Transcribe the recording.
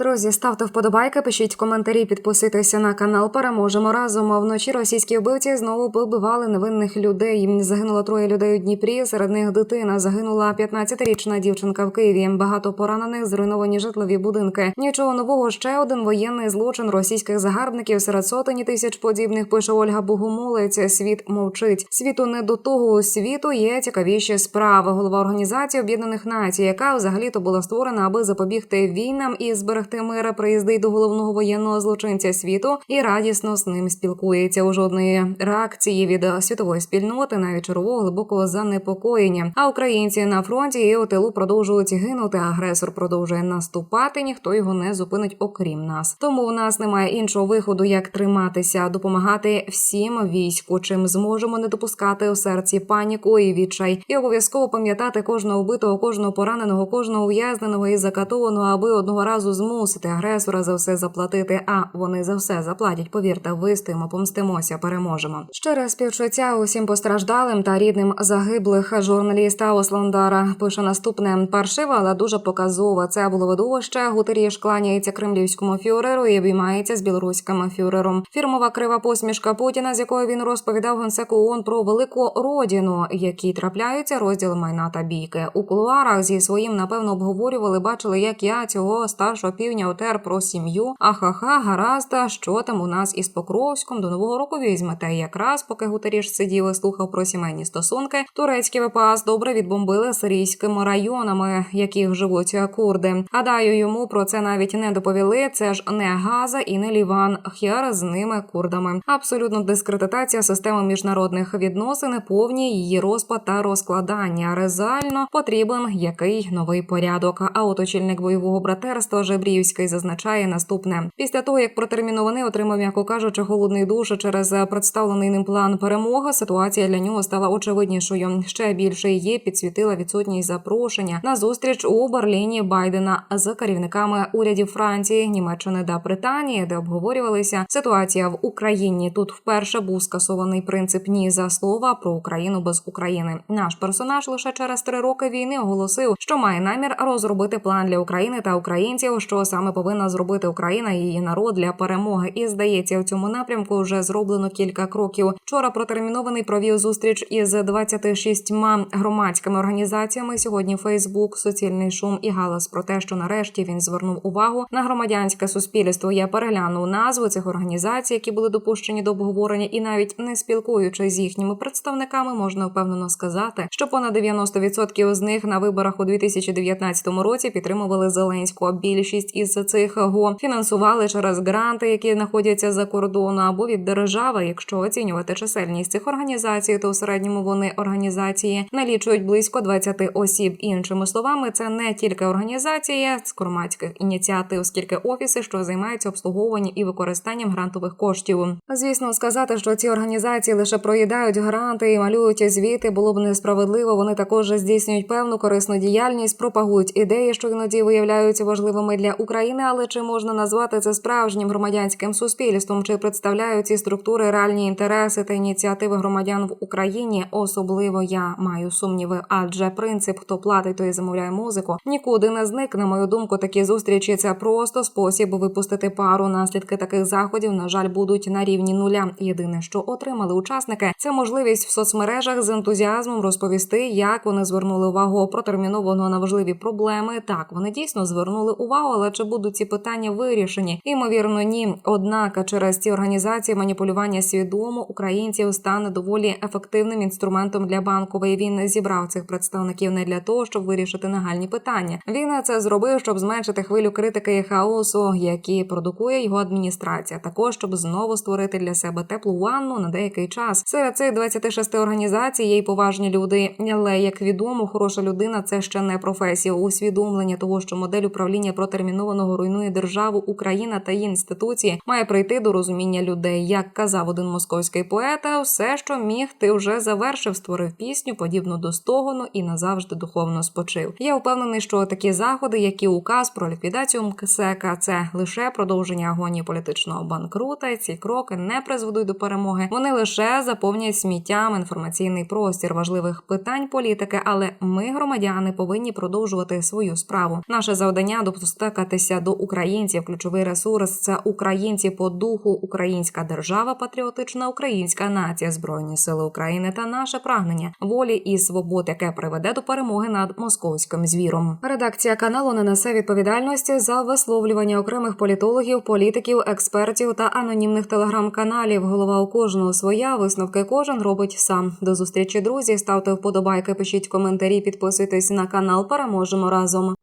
Друзі, ставте вподобайки, пишіть коментарі, підписуйтеся на канал. Переможемо разом. А Вночі російські вбивці знову побивали невинних людей. Загинуло троє людей у Дніпрі. Серед них дитина загинула 15-річна дівчинка в Києві. Багато поранених, зруйновані житлові будинки. Нічого нового. Ще один воєнний злочин російських загарбників серед сотень тисяч подібних. Пише Ольга Богомолець. Світ мовчить. Світу не до того. У світу є цікавіші справи. Голова організації Об'єднаних Націй, яка взагалі то була створена, аби запобігти війнам і зберегти мир, приїздить до головного воєнного злочинця світу і радісно з ним спілкується. У жодної реакції від світової спільноти, навіть червого глибокого занепокоєння. А українці на фронті і у тилу продовжують гинути. Агресор продовжує наступати. Ніхто його не зупинить, окрім нас. Тому у нас немає іншого виходу, як триматися, допомагати всім війську, чим зможемо не допускати у серці паніку і відчай, і обов'язково пам'ятати кожного вбитого, кожного пораненого, кожного ув'язненого і закатованого, аби одного разу змусити агресора за все заплатити. А вони за все заплатять. Повірте, вистоїмо, помстимося, переможемо. Щире співчуття усім постраждалим та рідним загиблих. Журналіста Осландара пише наступне паршиве, але дуже показове. Це було видовище. Гутеріш кланяється кремлівському фюреру і обіймається з білоруським фюрером. Фірмова крива посмішка Путіна, з якою він розповідав генсеку ООН про велику родину, які трапляються розділ майна та бійки. У кулуарах зі своїм напевно обговорювали, бачили, як я цього старшого півня отер про сім'ю. Ахаха, гаразд, що там у нас із Покровськом до нового року візьмете. Якраз поки Гутеріш сидів і слухав про сімейні стосунки, турецькі ВПАС добре відбомбили сирійськими районами, яких живуть курди. Гадаю, йому про це навіть не доповіли. Це ж не Газа і не Ліван. Хер з ними курдами. Абсолютно дискредитація системи міжнародних відносин, повні її розпад та розкладання. Резально потрібен який новий порядок. А от очільник бойового братерства Жебрівський зазначає наступне: після того як протермінований отримав, м'яко кажучи, холодний душ через представлений ним план перемоги. Ситуація для нього стала очевиднішою. Ще більше її підсвітила відсутність запрошення на зустріч у Берліні Байдена з керівниками урядів Франції, Німеччини та Британії, де обговорювалися ситуація в Україні. Тут вперше був скасований принцип ні за слова про Україну без України. Наш персонаж лише через три роки війни оголосив, що має намір розробити план для України та українців, що саме повинна зробити Україна і її народ для перемоги. І здається, в цьому напрямку вже зроблено кілька кроків. Вчора протермінований провів зустріч із 26 громадськими організаціями. Сьогодні Фейсбук, суцільний шум і галас про те, що нарешті він звернув увагу на громадянське суспільство. Я переглянув назви цих організацій, які були допущені до обговорення, і навіть не спілкуючись з їхніми представниками, можна впевнено сказати, що понад 90% з них на виборах у 2019 році підтримували Зеленського. Більшість із цих го фінансували через гранти, які знаходяться за кордону, або від держави. Якщо оцінювати чисельність цих організацій, то в середньому вони організації налічують близько 20 осіб. Іншими словами, це не тільки організації з громадських ініціатив, скільки офіси, що займаються обслуговуванням і використанням грантових коштів. Звісно, сказати, що ці організації лише проїдають гранти і малюють звіти, було б несправедливо. Вони також здійснюють певну корисну діяльність, пропагують ідеї, що іноді виявляються важливими для України. Але чи можна назвати це справжнім громадянським суспільством? Чи представляють ці структури реальні інтереси та ініціативи громадян в Україні? Особливо я маю сумніви, адже принцип хто платить, той замовляє музику. Нікуди не зник. На мою думку, такі зустрічі це просто спосіб випустити пару. Наслідки таких заходів, на жаль, будуть на рівні нуля. Єдине, що отримали учасники, це можливість в соцмережах з ентузіазмом розповісти, як вони звернули увагу протермінованого на важливі проблеми. Так, вони дійсно звернули увагу, але чи будуть ці питання вирішені? Імовірно, ні. Однак через ці організації маніпулювання свідомо українців стане доволі ефективним інструментом для банкової. Він зібрав цих представників не для того, щоб вирішити нагальні питання. Він це зробив, щоб зменшити хвилю критики і хаосу, які продукує його адміністрація. Також щоб знову створити для себе теплу ванну на деякий час. Серед цих 26 організацій є й поважні люди. Але як відомо, хороша людина це ще не професія. Усвідомлення того, що модель управління протермінованого руйнує державу Україна та її інституції, має прийти до розуміння людей. Як казав один московський поет, все, що міг, ти вже завершив, створив пісню, подібну до стогону і назавжди духовно спочив. Я впевнений, що такі заходи, як і указ про ліквідацію МКСЕКа, це лише продовження агонії політичного банкрута. Ці кроки не призведуть до перемоги. Вони лише заповнять сміттям інформаційний простір важливих питань політики. Але ми, громадяни, повинні продовжувати свою справу. Наше завдання допускати звертатися до українців. Ключовий ресурс це українці по духу, українська держава, патріотична українська нація, збройні сили України та наше прагнення волі і свобод, яке приведе до перемоги над московським звіром. Редакція каналу не несе відповідальності за висловлювання окремих політологів, політиків, експертів та анонімних телеграм-каналів. Голова у кожного своя висновки кожен робить сам. До зустрічі, друзі. Ставте вподобайки, пишіть коментарі, підписуйтесь на канал. Переможемо разом.